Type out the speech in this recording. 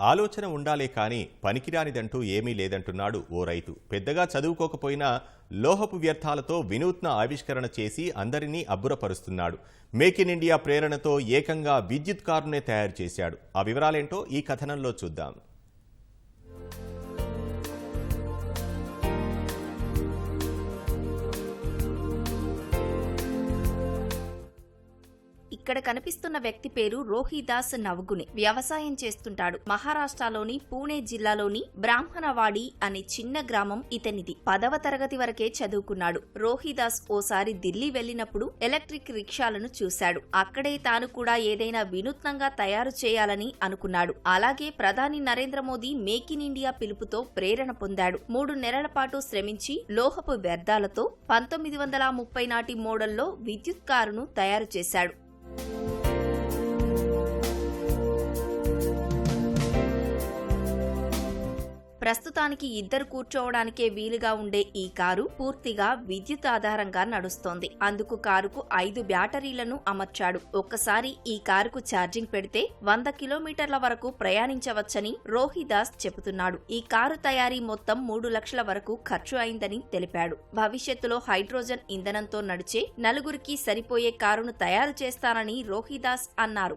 ఆలోచన ఉండాలే కానీ పనికిరానిదంటూ ఏమీ లేదంటున్నాడు ఓ రైతు. పెద్దగా చదువుకోకపోయినా లోహపు వ్యర్థాలతో వినూత్న ఆవిష్కరణ చేసి అందరినీ అబ్బురపరుస్తున్నాడు. మేక్ ఇన్ ఇండియా ప్రేరణతో ఏకంగా విద్యుత్ కారునే తయారు చేశాడు. ఆ వివరాలేంటో ఈ కథనంలో చూద్దాం. ఇక్కడ కనిపిస్తున్న వ్యక్తి పేరు రోహిదాస్ నవగునే. వ్యవసాయం చేస్తుంటాడు. మహారాష్ట్రలోని పూణే జిల్లాలోని బ్రాహ్మణవాడి అనే చిన్న గ్రామం ఇతనిది. పదవ తరగతి వరకే చదువుకున్నాడు. రోహిదాస్ ఓసారి ఢిల్లీ వెళ్ళినప్పుడు ఎలక్ట్రిక్ రిక్షాలను చూశాడు. అక్కడే తాను కూడా ఏదైనా వినూత్నంగా తయారు చేయాలని అనుకున్నాడు. అలాగే ప్రధాని Narendra Modi make in India పిలుపుతో ప్రేరణ పొందాడు. మూడు నెలల పాటు శ్రమించి లోహపు వ్యర్థాలతో పంతొమ్మిది వందల ముప్పై నాటి మోడల్లో విద్యుత్ కారును తయారు చేశాడు. ప్రస్తుతానికి ఇద్దరు కూర్చోవడానికే వీలుగా ఉండే ఈ కారు పూర్తిగా విద్యుత్ ఆధారంగా నడుస్తోంది. అందుకు కారుకు ఐదు బ్యాటరీలను అమర్చాడు. ఒక్కసారి ఈ కారుకు ఛార్జింగ్ పెడితే వంద కిలోమీటర్ల వరకు ప్రయాణించవచ్చని రోహిదాస్ చెబుతున్నాడు. ఈ కారు తయారీ మొత్తం మూడు లక్షల వరకు ఖర్చు అయిందని తెలిపాడు. భవిష్యత్తులో హైడ్రోజన్ ఇంధనంతో నడిచే నలుగురికి సరిపోయే కారును తయారు చేస్తానని రోహిదాస్ అన్నారు.